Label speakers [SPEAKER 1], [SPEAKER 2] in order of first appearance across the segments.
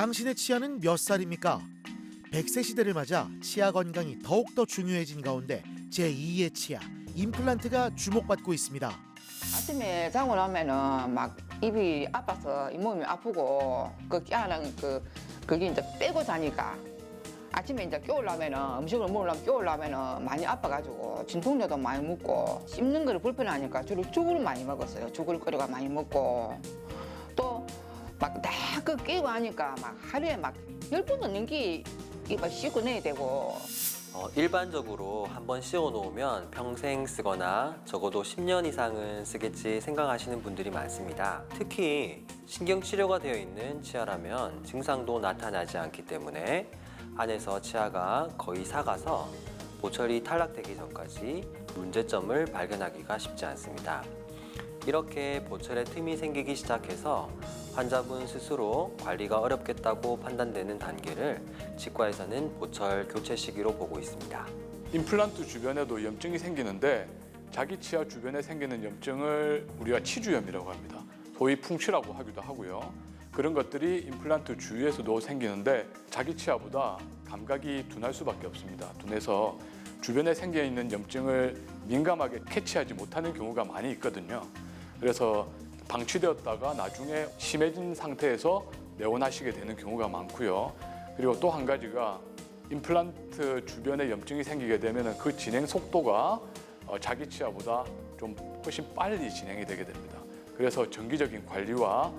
[SPEAKER 1] 당신의 치아는 몇 살입니까? 100세 시대를 맞아 치아 건강이 더욱더 중요해진 가운데 제2의 치아, 임플란트가 주목받고 있습니다.
[SPEAKER 2] 아침에 자고 나면은 막 입이 아파서 잇몸이 아프고 그 깨어난 그 그게 이제 빼고 자니까 아침에 이제 깨우려면은 음식을 먹으려면 깨우려면은 많이 아파가지고 진통제도 많이 먹고 씹는 거를 불편하니까 주로 죽을 많이 먹었어요. 죽을 거리가 많이 먹고 또 막다그 깨고 하니까 막 하루에 막열번 넘는 게 입을 씻고 내야 되고
[SPEAKER 3] 어, 일반적으로 한번 씌워 놓으면 평생 쓰거나 적어도 10년 이상은 쓰겠지 생각하시는 분들이 많습니다. 특히 신경 치료가 되어 있는 치아라면 증상도 나타나지 않기 때문에 안에서 치아가 거의 사가서 보철이 탈락되기 전까지 문제점을 발견하기가 쉽지 않습니다. 이렇게 보철에 틈이 생기기 시작해서 환자분 스스로 관리가 어렵겠다고 판단되는 단계를 치과에서는 보철 교체 시기로 보고 있습니다.
[SPEAKER 4] 임플란트 주변에도 염증이 생기는데 자기 치아 주변에 생기는 염증을 우리가 치주염이라고 합니다. 소위 풍치라고 하기도 하고요. 그런 것들이 임플란트 주위에서도 생기는데 자기 치아보다 감각이 둔할 수밖에 없습니다. 둔해서 주변에 생겨 있는 염증을 민감하게 캐치하지 못하는 경우가 많이 있거든요. 그래서 방치되었다가 나중에 심해진 상태에서 내원하시게 되는 경우가 많고요. 그리고 또 한 가지가 임플란트 주변에 염증이 생기게 되면 그 진행 속도가 어, 자기 치아보다 좀 훨씬 빨리 진행이 되게 됩니다. 그래서 정기적인 관리와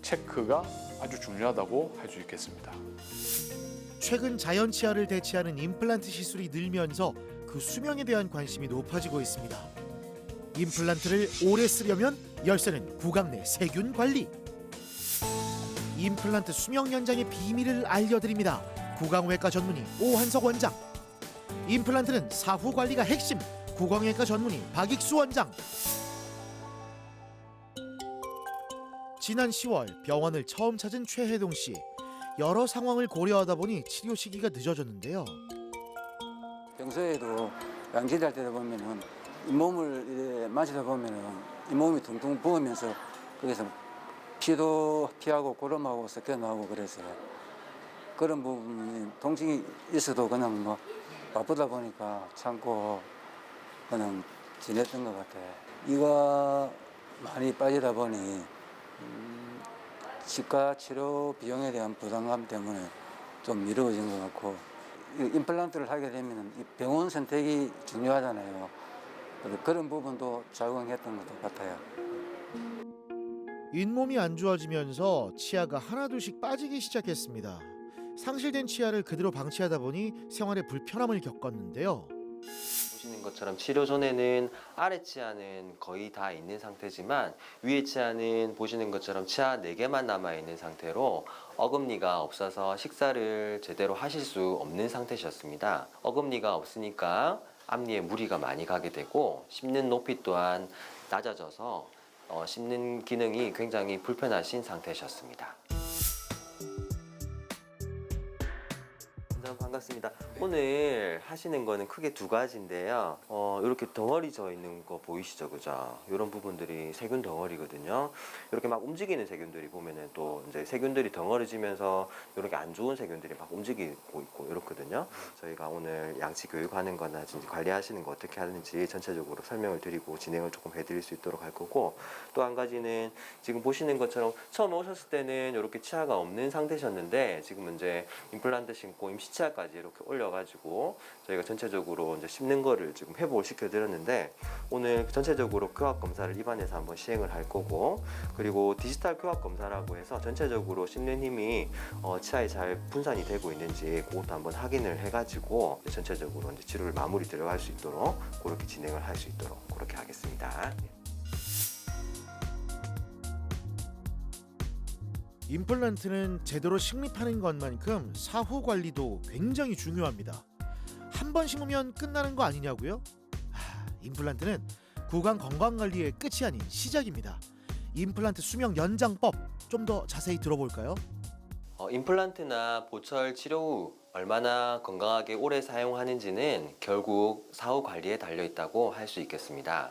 [SPEAKER 4] 체크가 아주 중요하다고 할 수 있겠습니다.
[SPEAKER 1] 최근 자연 치아를 대체하는 임플란트 시술이 늘면서 그 수명에 대한 관심이 높아지고 있습니다. 임플란트를 오래 쓰려면 열쇠는 구강 내 세균 관리. 임플란트 수명 연장의 비밀을 알려드립니다. 구강외과 전문의 오한석 원장. 임플란트는 사후 관리가 핵심. 구강외과 전문의 박익수 원장. 지난 10월 병원을 처음 찾은 최혜동 씨. 여러 상황을 고려하다 보니 치료 시기가 늦어졌는데요.
[SPEAKER 5] 평소에도 양치할 때다 보면은 잇몸을 이렇게 마시다 보면은 잇몸이 퉁퉁 부으면서 거기서 피도 피하고 고름하고 섞여 나오고 그래서 그런 부분이 통증이 있어도 그냥 뭐 바쁘다 보니까 참고 그냥 지냈던 것 같아요. 이가 많이 빠지다 보니 음, 치과 치료 비용에 대한 부담감 때문에 좀 미뤄진 것 같고 이 임플란트를 하게 되면 이 병원 선택이 중요하잖아요. 그런 부분도 작용했던 것 같아요.
[SPEAKER 1] 잇몸이 안 좋아지면서 치아가 하나둘씩 빠지기 시작했습니다. 상실된 치아를 그대로 방치하다 보니 생활에 불편함을 겪었는데요.
[SPEAKER 3] 보시는 것처럼 치료 전에는 아래 치아는 거의 다 있는 상태지만 위에 치아는 보시는 것처럼 치아 4개만 남아 있는 상태로 어금니가 없어서 식사를 제대로 하실 수 없는 상태셨습니다. 어금니가 없으니까 앞니에 무리가 많이 가게 되고 씹는 높이 또한 낮아져서 어, 씹는 기능이 굉장히 불편하신 상태셨습니다. 반갑습니다. 오늘 하시는 거는 크게 두 가지인데요. 어, 이렇게 덩어리 져 있는 거 보이시죠, 그죠? 이런 부분들이 세균 덩어리거든요. 이렇게 막 움직이는 세균들이 보면은 또 이제 세균들이 덩어리 지면서 이렇게 안 좋은 세균들이 막 움직이고 있고 이렇거든요. 저희가 오늘 양치 교육하는 거나 관리하시는 거 어떻게 하는지 전체적으로 설명을 드리고 진행을 조금 해드릴 수 있도록 할 거고 또 한 가지는 지금 보시는 것처럼 처음 오셨을 때는 이렇게 치아가 없는 상태셨는데 지금 이제 임플란트 신고 임시 치아까지 이렇게 올려가지고 저희가 전체적으로 이제 씹는 거를 지금 회복을 시켜드렸는데 오늘 전체적으로 교합 검사를 입안에서 한번 시행을 할 거고 그리고 디지털 교합 검사라고 해서 전체적으로 씹는 힘이 어, 치아에 잘 분산이 되고 있는지 그것도 한번 확인을 해가지고 전체적으로 이제 치료를 마무리 들어갈 수 있도록 그렇게 진행을 할 수 있도록 그렇게 하겠습니다.
[SPEAKER 1] 임플란트는 제대로 식립하는 것만큼 사후 관리도 굉장히 중요합니다. 한 번 심으면 끝나는 거 아니냐고요? 하, 임플란트는 구강 건강 관리의 끝이 아닌 시작입니다. 임플란트 수명 연장법 좀 더 자세히 들어볼까요?
[SPEAKER 3] 어, 임플란트나 보철 치료 후 얼마나 건강하게 오래 사용하는지는 결국 사후 관리에 달려 있다고 할 수 있겠습니다.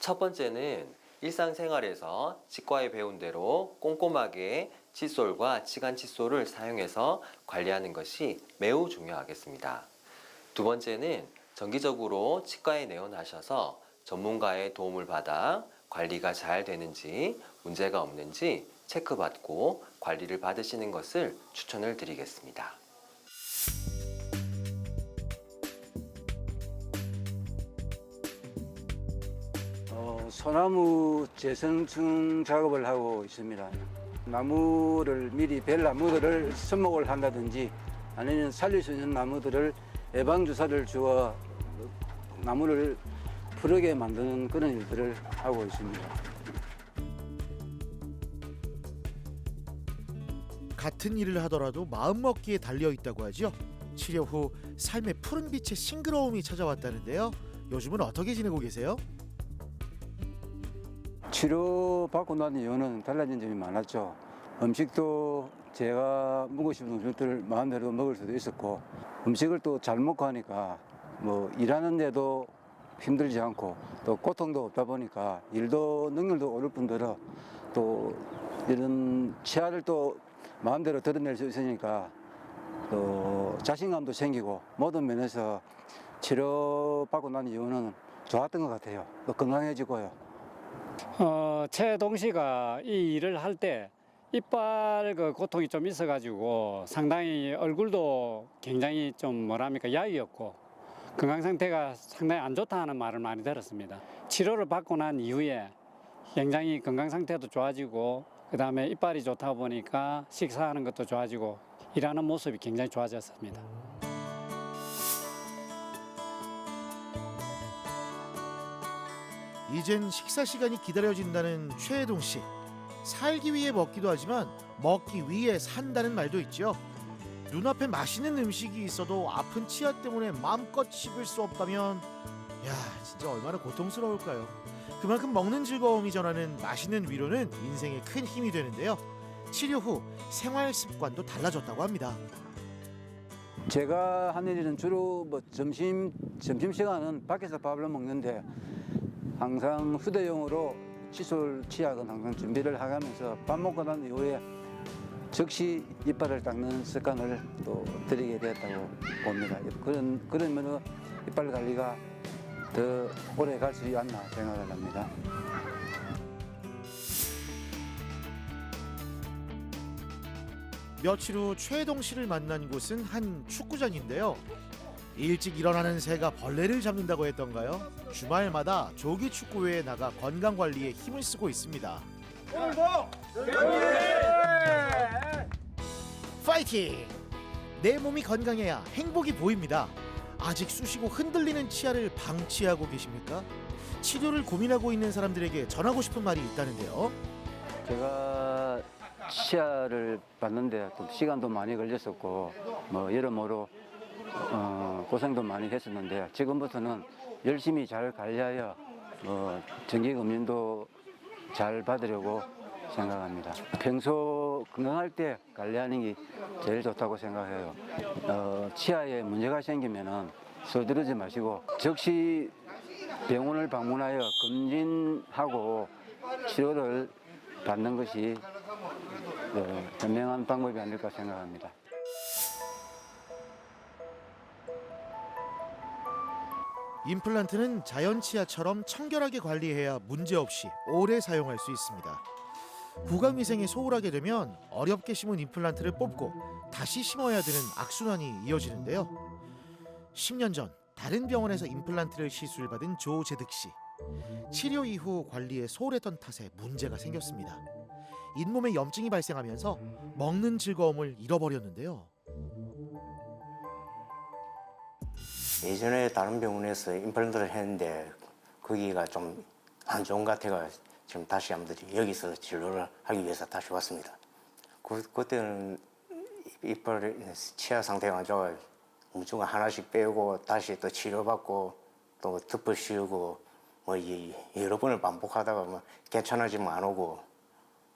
[SPEAKER 3] 첫 번째는 일상생활에서 치과에 배운 대로 꼼꼼하게 칫솔과 치간 칫솔을 사용해서 관리하는 것이 매우 중요하겠습니다. 두 번째는 정기적으로 치과에 내원하셔서 전문가의 도움을 받아 관리가 잘 되는지 문제가 없는지 체크받고 관리를 받으시는 것을 추천을 드리겠습니다.
[SPEAKER 5] 소나무 재성충 작업을 하고 있습니다. 나무를 미리 벨 나무들을 선목을 한다든지 아니면 살릴 수 있는 나무들을 예방 주사를 주어 나무를 푸르게 만드는 그런 일들을 하고 있습니다.
[SPEAKER 1] 같은 일을 하더라도 마음먹기에 달려 있다고 하죠. 치료 후 삶의 푸른 빛의 싱그러움이 찾아왔다는데요. 요즘은 어떻게 지내고 계세요?
[SPEAKER 5] 치료받고 난 이후는 달라진 점이 많았죠. 음식도 제가 먹고 싶은 음식들을 마음대로 먹을 수도 있었고 음식을 또 잘 먹고 하니까 뭐 일하는데도 힘들지 않고 또 고통도 없다 보니까 일도 능률도 오를 뿐더러 또 이런 치아를 또 마음대로 드러낼 수 있으니까 또 자신감도 생기고 모든 면에서 치료받고 난 이후는 좋았던 것 같아요. 또 건강해지고요.
[SPEAKER 6] 어, 최동 씨가 이 일을 할 때 이빨 그 고통이 좀 있어가지고 상당히 얼굴도 굉장히 좀 뭐랍니까 야위였고 건강 상태가 상당히 안 좋다는 말을 많이 들었습니다. 치료를 받고 난 이후에 굉장히 건강 상태도 좋아지고 그 다음에 이빨이 좋다 보니까 식사하는 것도 좋아지고 일하는 모습이 굉장히 좋아졌습니다.
[SPEAKER 1] 이젠 식사 시간이 기다려진다는 최혜동 씨. 살기 위해 먹기도 하지만 먹기 위해 산다는 말도 있죠. 눈앞에 맛있는 음식이 있어도 아픈 치아 때문에 마음껏 씹을 수 없다면 야 진짜 얼마나 고통스러울까요. 그만큼 먹는 즐거움이 전하는 맛있는 위로는 인생에 큰 힘이 되는데요. 치료 후 생활 습관도 달라졌다고 합니다.
[SPEAKER 5] 제가 하는 일은 주로 뭐 점심 점심 시간은 밖에서 밥을 먹는데 항상 휴대용으로 칫솔 치약은 항상 준비를 하면서 밥 먹고 난 이후에 즉시 이빨을 닦는 습관을 또 들이게 되었다고 봅니다. 그런 그러면 이빨 관리가 더 오래 갈 수 있지 않나 생각을 합니다.
[SPEAKER 1] 며칠 후 최동 씨를 만난 곳은 한 축구장인데요. 일찍 일어나는 새가 벌레를 잡는다고 했던가요? 주말마다 조기 축구회에 나가 건강 관리에 힘을 쓰고 있습니다. 파이팅! 내 몸이 건강해야 행복이 보입니다. 아직 쑤시고 흔들리는 치아를 방치하고 계십니까? 치료를 고민하고 있는 사람들에게 전하고 싶은 말이 있다는데요.
[SPEAKER 5] 제가 치아를 봤는데 또 시간도 많이 걸렸었고 뭐 여러모로 어, 고생도 많이 했었는데 지금부터는 열심히 잘 관리하여 뭐 정기금융도 잘 받으려고 생각합니다. 평소 건강할 때 관리하는 게 제일 좋다고 생각해요. 어, 치아에 문제가 생기면은 서두르지 마시고 즉시 병원을 방문하여 검진하고 치료를 받는 것이 네, 현명한 방법이 아닐까 생각합니다.
[SPEAKER 1] 임플란트는 자연 치아처럼 청결하게 관리해야 문제없이 오래 사용할 수 있습니다. 구강 위생에 소홀하게 되면 어렵게 심은 임플란트를 뽑고 다시 심어야 되는 악순환이 이어지는데요. 10년 전 다른 병원에서 임플란트를 시술을 받은 조재득 씨. 치료 이후 관리에 소홀했던 탓에 문제가 생겼습니다. 잇몸에 염증이 발생하면서 먹는 즐거움을 잃어버렸는데요.
[SPEAKER 7] 예전에 다른 병원에서 임플란트를 했는데 거기가 좀 안 좋은 것 같아가 지금 다시 한번 여기서 진료를 하기 위해서 다시 왔습니다. 그, 그때는 이빨 치아 상태가 안 좋아 무조건 하나씩 빼고 다시 또 치료받고 또 덮어 씌우고 뭐 이, 여러 번을 반복하다가 뭐 괜찮아지면 안 오고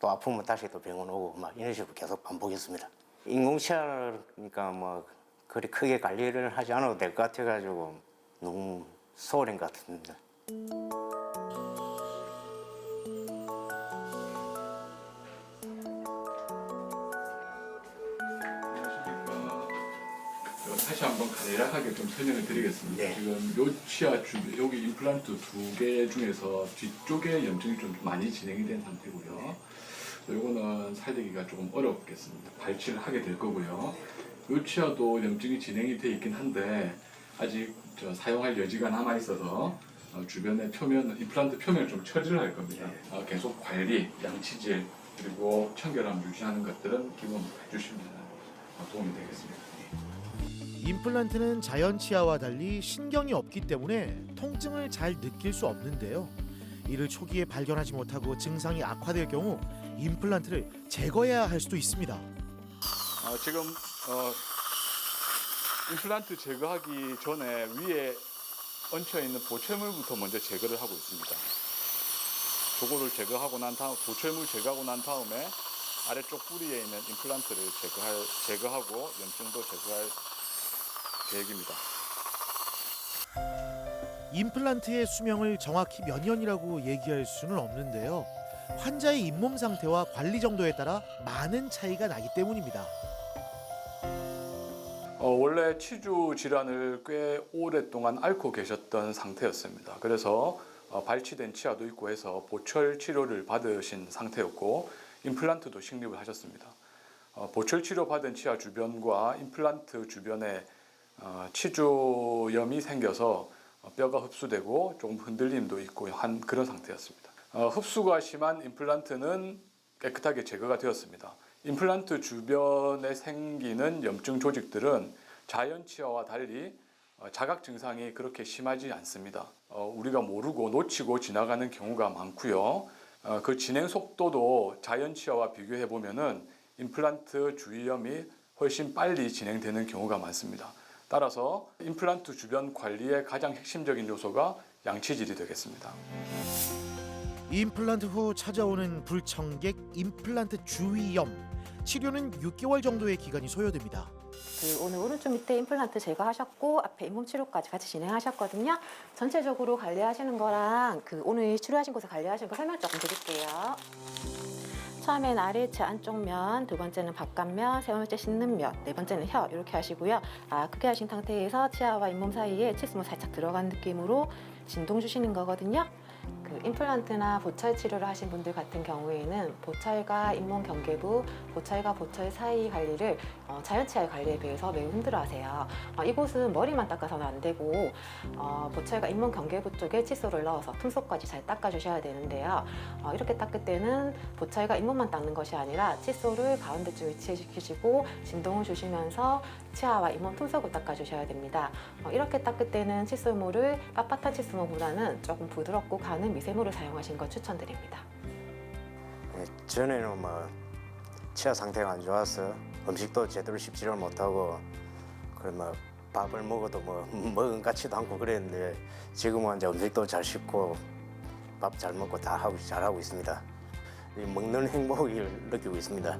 [SPEAKER 7] 또 아프면 다시 또 병원 오고 막 이런 식으로 계속 반복했습니다. 인공치아니까 뭐 그리 크게 관리를 하지 않아도 될 것 같아가지고 너무 소홀한 것 같은데.
[SPEAKER 4] 다시 한번 간략하게 좀 설명을 드리겠습니다.
[SPEAKER 7] 네.
[SPEAKER 4] 지금 요치아 주 여기 임플란트 두 개 중에서 뒤쪽에 염증이 좀 많이 진행이 된 상태고요. 요거는 살리기가 조금 어렵겠습니다. 발치를 하게 될 거고요. 요 치아도 염증이 진행이 돼 있긴 한데 아직 저 사용할 여지가 남아 있어서 어, 주변의 표면 임플란트 표면을 좀 처리를 할 겁니다. 어, 계속 관리, 양치질 그리고 청결함 유지하는 것들은 기본 해주시면 어, 도움이 되겠습니다.
[SPEAKER 1] 임플란트는 자연 치아와 달리 신경이 없기 때문에 통증을 잘 느낄 수 없는데요. 이를 초기에 발견하지 못하고 증상이 악화될 경우 임플란트를 제거해야 할 수도 있습니다.
[SPEAKER 4] 어, 지금 어, 임플란트 제거하기 전에 위에 얹혀 있는 보철물부터 먼저 제거를 하고 있습니다. 저거를 제거하고 난 다음 보철물 제거하고 난 다음에 아래쪽 뿌리에 있는 임플란트를 제거할 제거하고 염증도 제거할 계획입니다.
[SPEAKER 1] 임플란트의 수명을 정확히 몇 년이라고 얘기할 수는 없는데요. 환자의 잇몸 상태와 관리 정도에 따라 많은 차이가 나기 때문입니다.
[SPEAKER 4] 어, 원래 치주 질환을 꽤 오랫동안 앓고 계셨던 상태였습니다. 그래서 어, 발치된 치아도 있고 해서 보철 치료를 받으신 상태였고 임플란트도 식립을 하셨습니다. 어, 보철 치료 받은 치아 주변과 임플란트 주변에 어, 치주염이 생겨서 어, 뼈가 흡수되고 조금 흔들림도 있고 한 그런 상태였습니다. 어, 흡수가 심한 임플란트는 깨끗하게 제거가 되었습니다. 임플란트 주변에 생기는 염증 조직들은 자연 치아와 달리 어, 자각 증상이 그렇게 심하지 않습니다. 어, 우리가 모르고 놓치고 지나가는 경우가 많고요. 어, 그 진행 속도도 자연 치아와 비교해 보면은 임플란트 주위염이 훨씬 빨리 진행되는 경우가 많습니다. 따라서 임플란트 주변 관리의 가장 핵심적인 요소가 양치질이 되겠습니다.
[SPEAKER 1] 임플란트 후 찾아오는 불청객 임플란트 주위염 치료는 6개월 정도의 기간이 소요됩니다.
[SPEAKER 8] 그 오늘 오른쪽 밑에 임플란트 제거하셨고 앞에 잇몸 치료까지 같이 진행하셨거든요. 전체적으로 관리하시는 거랑 그 오늘 치료하신 곳에 관리하신 거 설명 조금 드릴게요. 처음엔 아래체 안쪽 면, 두 번째는 바깥면, 세 번째 씻는 면, 네 번째는 혀 이렇게 하시고요. 아 크게 하신 상태에서 치아와 잇몸 사이에 치스모 살짝 들어간 느낌으로 진동 주시는 거거든요. 그 임플란트나 보철 치료를 하신 분들 같은 경우에는 보철과 잇몸 경계부, 보철과 보철 사이 관리를 어, 자연치아 관리에 비해서 매우 힘들어하세요. 어, 이곳은 머리만 닦아서는 안 되고 어, 보철과 잇몸 경계부 쪽에 칫솔을 넣어서 틈속까지 잘 닦아주셔야 되는데요. 어, 이렇게 닦을 때는 보철과 잇몸만 닦는 것이 아니라 칫솔을 가운데쯤 위치시키시고 진동을 주시면서 치아와 잇몸 틈속을 닦아주셔야 됩니다. 어, 이렇게 닦을 때는 칫솔물을 빳빳한 칫솔물보다는 조금 부드럽고 가는 미세물을 사용하시는 걸 추천드립니다.
[SPEAKER 7] 예, 전에는 뭐 치아 상태가 안 좋아서 음식도 제대로 씹지를 못하고 그뭐 밥을 먹어도 뭐 먹은 같지도 않고 그랬는데 지금은 이제 음식도 잘 씹고 밥 잘 먹고 다 하고 잘 하고 있습니다. 이 먹는 행복을 느끼고 있습니다.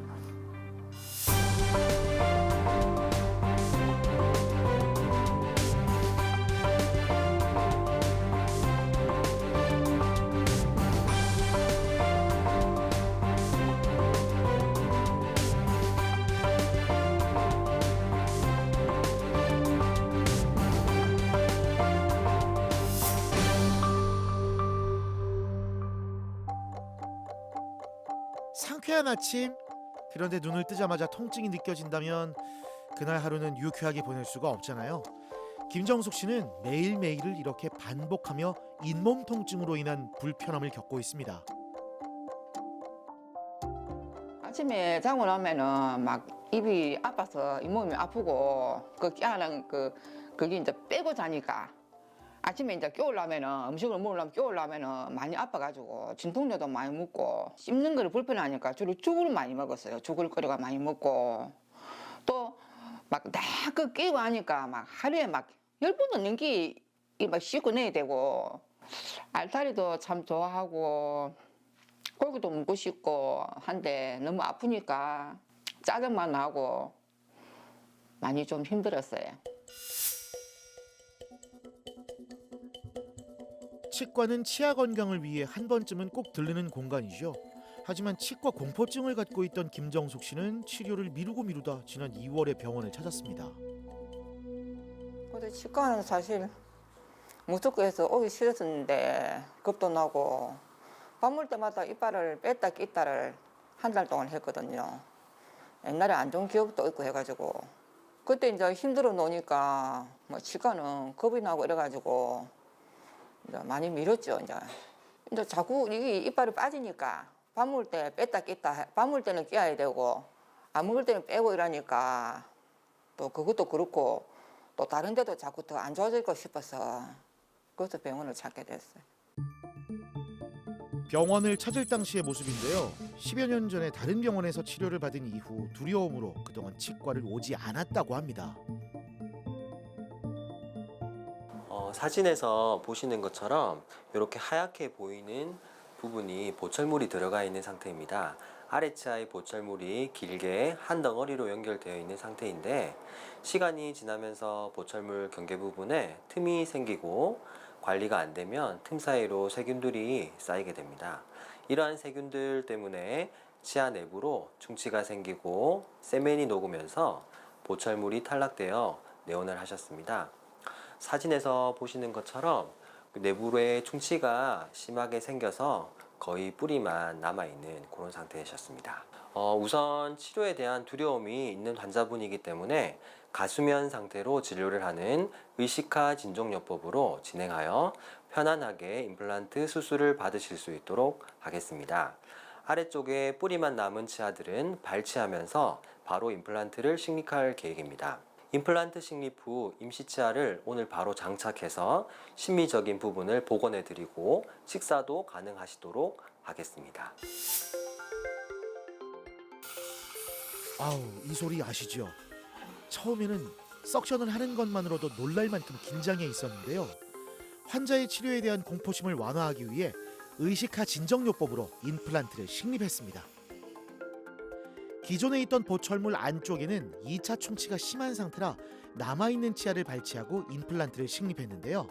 [SPEAKER 1] 상쾌한 아침 그런데 눈을 뜨자마자 통증이 느껴진다면 그날 하루는 유쾌하게 보낼 수가 없잖아요. 김정숙 씨는 매일매일을 이렇게 반복하며 잇몸 통증으로 인한 불편함을 겪고 있습니다.
[SPEAKER 2] 아침에 자고 나면은 막 입이 아파서 잇몸이 아프고 그 깨어난 그 그게 이제 빼고 자니까 아침에 이제 깨우려면은 음식을 먹으려면 깨우려면은 많이 아파가지고 진통제도 많이 먹고 씹는 거를 불편하니까 주로 죽을 많이 먹었어요. 죽을 거리가 많이 먹고 또 막다그 끼고 하니까 막 하루에 막 열 번도 넘게 이막 씻고 내야 되고 알타리도 참 좋아하고 고기도 먹고 싶고 한데 너무 아프니까 짜증만 나고 많이 좀 힘들었어요.
[SPEAKER 1] 치과는 치아 건강을 위해 한 번쯤은 꼭 들르는 공간이죠. 하지만 치과 공포증을 갖고 있던 김정숙 씨는 치료를 미루고 미루다 지난 2월에 병원을 찾았습니다.
[SPEAKER 2] 근데 치과는 사실 무조건 해서 오기 싫었는데 겁도 나고 밥 먹을 때마다 이빨을 뺐다 꼈다를 한 달 동안 했거든요. 옛날에 안 좋은 기억도 있고 해가지고 그때 이제 힘들어 놓으니까 뭐 치과는 겁이 나고 이래가지고 이제 많이 미뤘죠 이제. 이제 자꾸 이게 이빨이 빠지니까 밥 먹을 때 뺐다 해. 밥 먹을 때는 끼어야 되고 안 먹을 때는 빼고 이러니까 또 그것도 그렇고 또 다른 데도 자꾸 더 안 좋아질 것 싶어서 그래서 병원을 찾게 됐어요.
[SPEAKER 1] 병원을 찾을 당시의 모습인데요. 10여 년 전에 다른 병원에서 치료를 받은 이후 두려움으로 그동안 치과를 오지 않았다고 합니다.
[SPEAKER 3] 사진에서 보시는 것처럼 이렇게 하얗게 보이는 부분이 보철물이 들어가 있는 상태입니다. 아래치아의 보철물이 길게 한 덩어리로 연결되어 있는 상태인데 시간이 지나면서 보철물 경계 부분에 틈이 생기고 관리가 안 되면 틈 사이로 세균들이 쌓이게 됩니다. 이러한 세균들 때문에 치아 내부로 충치가 생기고 세면이 녹으면서 보철물이 탈락되어 내원을 하셨습니다. 사진에서 보시는 것처럼 그 내부에 충치가 심하게 생겨서 거의 뿌리만 남아있는 그런 상태이셨습니다. 어, 우선 치료에 대한 두려움이 있는 환자분이기 때문에 가수면 상태로 진료를 하는 의식화 진종요법으로 진행하여 편안하게 임플란트 수술을 받으실 수 있도록 하겠습니다. 아래쪽에 뿌리만 남은 치아들은 발치하면서 바로 임플란트를 식립할 계획입니다. 임플란트 식립 후 임시치아를 오늘 바로 장착해서 심미적인 부분을 복원해 드리고 식사도 가능하시도록 하겠습니다.
[SPEAKER 1] 아우 이 소리 아시죠? 처음에는 석션을 하는 것만으로도 놀랄 만큼 긴장해 있었는데요. 환자의 치료에 대한 공포심을 완화하기 위해 의식화 진정요법으로 임플란트를 식립했습니다. 기존에 있던 보철물 안쪽에는 2차 충치가 심한 상태라 남아있는 치아를 발치하고 임플란트를 식립했는데요.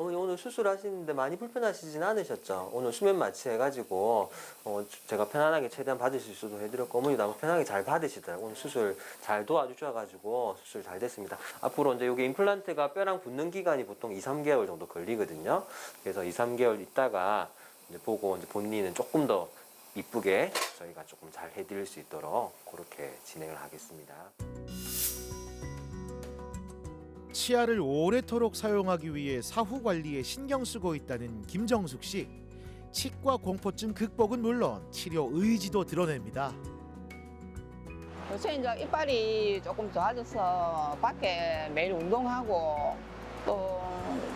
[SPEAKER 3] 어머니 오늘 수술하시는데 많이 불편하시진 않으셨죠? 오늘 수면 마취해가지고 어, 제가 편안하게 최대한 받으실 수도 해드렸고 어머니 너무 편하게 잘 받으시더라고요. 오늘 수술 잘 도와주셔가지고 수술 잘 됐습니다. 앞으로 이제 여기 임플란트가 뼈랑 붙는 기간이 보통 2, 3개월 정도 걸리거든요. 그래서 2, 3개월 있다가 이제 보고 이제 본인은 조금 더 이쁘게 저희가 조금 잘 해드릴 수 있도록 그렇게 진행을 하겠습니다.
[SPEAKER 1] 치아를 오래도록 사용하기 위해 사후 관리에 신경 쓰고 있다는 김정숙 씨. 치과 공포증 극복은 물론 치료 의지도 드러냅니다.
[SPEAKER 2] 요새 이제 이빨이 조금 좋아져서 밖에 매일 운동하고 또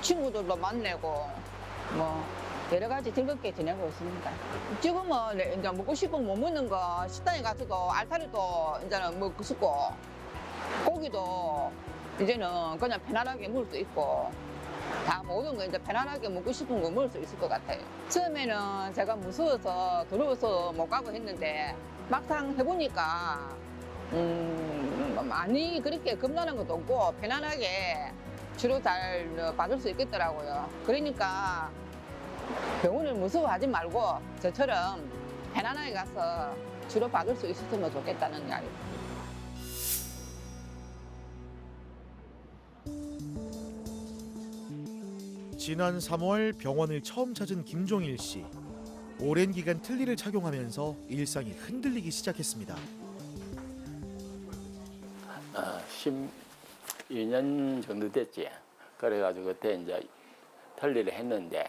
[SPEAKER 2] 친구들도 만나고 뭐 여러 가지 즐겁게 지내고 있습니다. 지금은 내- 이제 먹고 싶은 못 먹는 거 식당에 가서도 알타리도 이제는 먹고 싶고 고기도 이제는 그냥 편안하게 먹을 수 있고 다 모든 거 이제 편안하게 먹고 싶은 거 먹을 수 있을 것 같아요. 처음에는 제가 무서워서 두려워서 못 가고 했는데 막상 해보니까 음, 많이 그렇게 겁나는 것도 없고 편안하게 치료 잘 받을 수 있겠더라고요. 그러니까 병원을 무서워하지 말고 저처럼 편안하게 가서 치료 받을 수 있었으면 좋겠다는 이야기.
[SPEAKER 1] 지난 3월 병원을 처음 찾은 김종일 씨. 오랜 기간 틀니를 착용하면서 일상이 흔들리기 시작했습니다.
[SPEAKER 9] 어, 12년 정도 됐지. 그래가지고 그때 이제 털리를 했는데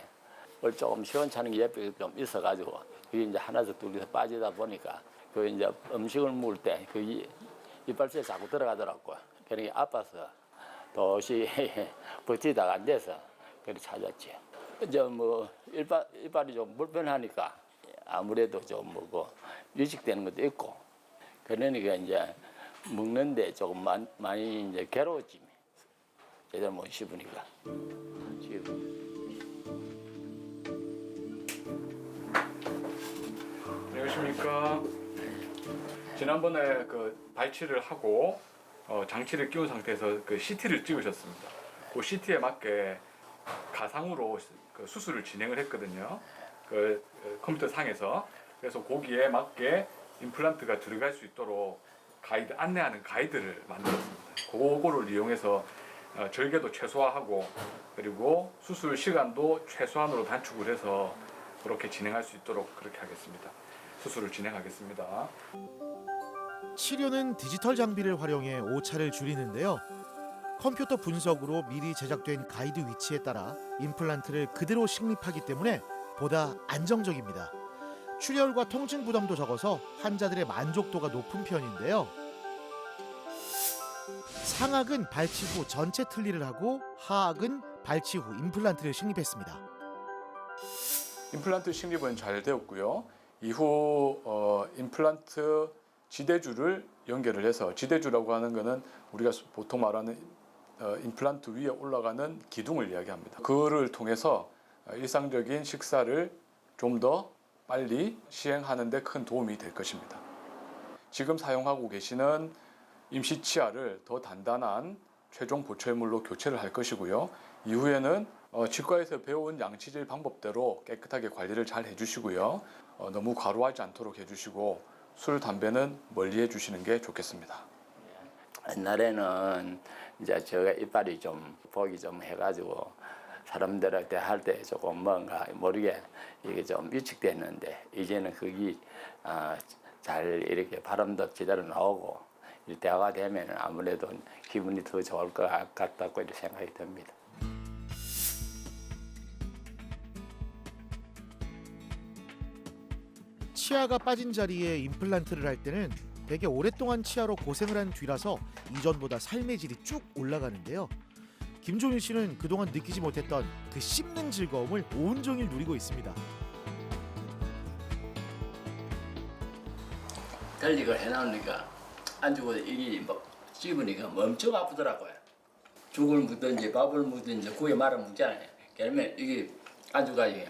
[SPEAKER 9] 뭘 조금 시원찮은 게 옆에 좀 있어가지고 그게 이제 하나씩 둘이서 빠지다 보니까 그 이제 음식을 먹을 때 그 이빨새 자꾸 들어가더라고. 그러니까 아파서 도시 버티다가 안 돼서 그래 찾았지. 이제 뭐 이빨 이빨이 좀 불편하니까 아무래도 좀 뭐고 위식되는 것도 있고 그러니까 이제 먹는데 조금 많- 많이 이제 괴로웠지. 제대로 못 씹으니까. 지금.
[SPEAKER 4] 안녕하십니까. 지난번에 그 발치를 하고 어, 장치를 끼운 상태에서 그 CT를 찍으셨습니다. 그 CT에 맞게 가상으로 그 수술을 진행을 했거든요. 그, 그 컴퓨터 상에서 그래서 거기에 맞게 임플란트가 들어갈 수 있도록 가이드 안내하는 가이드를 만들었습니다. 그거를 이용해서 어, 절개도 최소화하고 그리고 수술 시간도 최소한으로 단축을 해서 그렇게 진행할 수 있도록 그렇게 하겠습니다. 수술을 진행하겠습니다.
[SPEAKER 1] 치료는 디지털 장비를 활용해 오차를 줄이는데요. 컴퓨터 분석으로 미리 제작된 가이드 위치에 따라 임플란트를 그대로 식립하기 때문에 보다 안정적입니다. 출혈과 통증 부담도 적어서 환자들의 만족도가 높은 편인데요. 상악은 발치 후 전체 틀니를 하고 하악은 발치 후 임플란트를 식립했습니다.
[SPEAKER 4] 임플란트 식립은 잘 되었고요. 이후 어, 임플란트 지대줄을 연결을 해서 지대주라고 하는 것은 우리가 보통 말하는 어, 임플란트 위에 올라가는 기둥을 이야기합니다. 그를 통해서 어, 일상적인 식사를 좀 더 빨리 시행하는 데 큰 도움이 될 것입니다. 지금 사용하고 계시는 임시 치아를 더 단단한 최종 보철물로 교체를 할 것이고요. 이후에는 어, 치과에서 배운 양치질 방법대로 깨끗하게 관리를 잘 해주시고요. 어, 너무 과로하지 않도록 해주시고 술, 담배는 멀리 해주시는 게 좋겠습니다.
[SPEAKER 9] 옛날에는 이제 제가 이빨이 좀 보기 좀 해가지고 사람들한테 할 때 조금 뭔가 모르게 이게 좀 위축됐는데 이제는 그게 아, 잘 이렇게 바람도 제대로 나오고 이때가 되면 아무래도 기분이 더 좋을 것 같다고 이렇게 생각이 듭니다.
[SPEAKER 1] 치아가 빠진 자리에 임플란트를 할 때는 되게 오랫동안 치아로 고생을 한 뒤라서 이전보다 삶의 질이 쭉 올라가는데요. 김종일 씨는 그동안 느끼지 못했던 그 씹는 즐거움을 온종일 누리고 있습니다.
[SPEAKER 9] 달리기를 해놓으니까 안 주고 이게 막 씹으니까 엄청 아프더라고요. 죽을 묻든지 밥을 묻든지 국에 말아 묻잖아요. 그러면 이게 안주가지고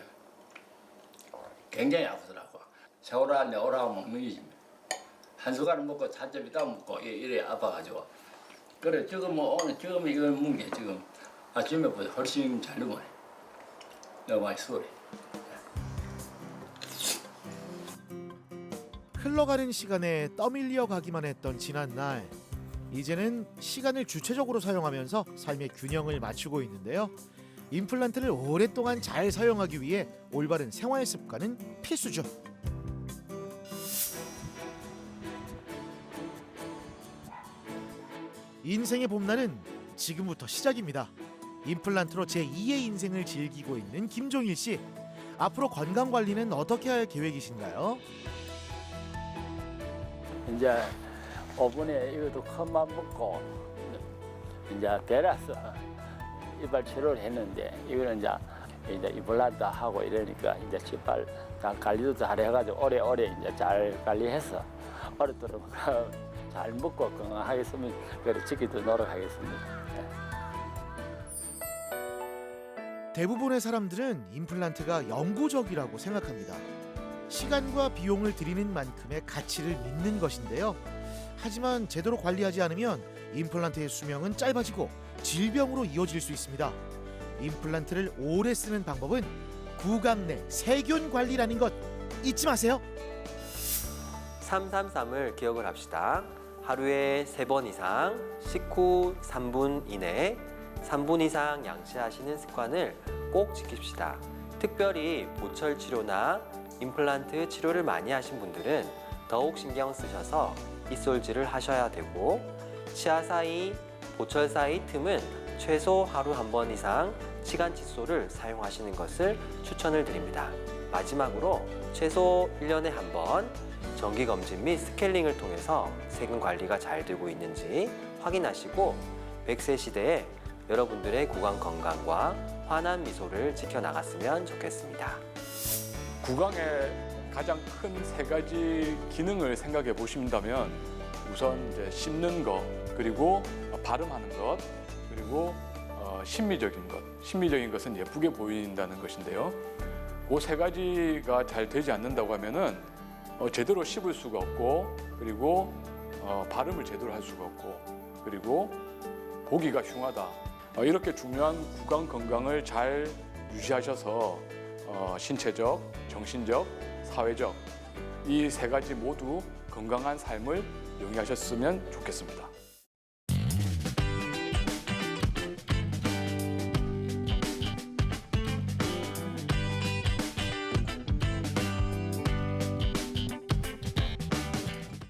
[SPEAKER 9] 굉장히 아프더라고. 세월아 내 오라고 먹는 게지. 한 숟가락 먹고 한점 있다 먹고 이- 이래 아파가지고. 그래 지금 뭐 오늘 지금 이걸 먹는 게 지금 아침에 보다 훨씬 잘 먹어요. 너무 수월해.
[SPEAKER 1] 흘러가는 시간에 떠밀려 가기만 했던 지난 날 이제는 시간을 주체적으로 사용하면서 삶의 균형을 맞추고 있는데요. 임플란트를 오랫동안 잘 사용하기 위해 올바른 생활 습관은 필수죠. 인생의 봄날은 지금부터 시작입니다. 임플란트로 제2의 인생을 즐기고 있는 김종일 씨. 앞으로 건강 관리는 어떻게 할 계획이신가요?
[SPEAKER 9] 이제 오븐에 이것도 큰맘 먹고 이제 베라서 이빨 치료를 했는데 이거는 이제 이제 이블란트 하고 이러니까 이제 다 관리도 잘 해가지고 오래오래 이제 잘 관리해서 오랫도록 잘 먹고 건강하겠으면 그래 지키도 노력하겠습니다.
[SPEAKER 1] 대부분의 사람들은 임플란트가 영구적이라고 생각합니다. 시간과 비용을 들이는 만큼의 가치를 믿는 것인데요. 하지만 제대로 관리하지 않으면 임플란트의 수명은 짧아지고 질병으로 이어질 수 있습니다. 임플란트를 오래 쓰는 방법은 구강 내 세균 관리라는 것 잊지 마세요.
[SPEAKER 3] 333을 기억을 합시다. 하루에 세 번 이상 식후 3분 이내 3분 이상 양치하시는 습관을 꼭 지킵시다. 특별히 보철 치료나 임플란트 치료를 많이 하신 분들은 더욱 신경 쓰셔서 입솔질을 하셔야 되고 치아 사이, 보철 사이 틈은 최소 하루 한 번 이상 치간 칫솔을 사용하시는 것을 추천을 드립니다. 마지막으로 최소 1년에 한 번 정기 검진 및 스케일링을 통해서 세균 관리가 잘 되고 있는지 확인하시고 100세 시대에 여러분들의 구강 건강과 환한 미소를 지켜나갔으면 좋겠습니다.
[SPEAKER 4] 구강의 가장 큰 세 가지 기능을 생각해 보신다면 우선 이제 씹는 것 그리고 발음하는 것 그리고 어, 심미적인 것 심미적인 것은 예쁘게 보인다는 것인데요 그 세 가지가 잘 되지 않는다고 하면은 어, 제대로 씹을 수가 없고 그리고 어, 발음을 제대로 할 수가 없고 그리고 보기가 흉하다 어, 이렇게 중요한 구강 건강을 잘 유지하셔서 어, 신체적, 정신적, 사회적 이 세 가지 모두 건강한 삶을 영위하셨으면 좋겠습니다.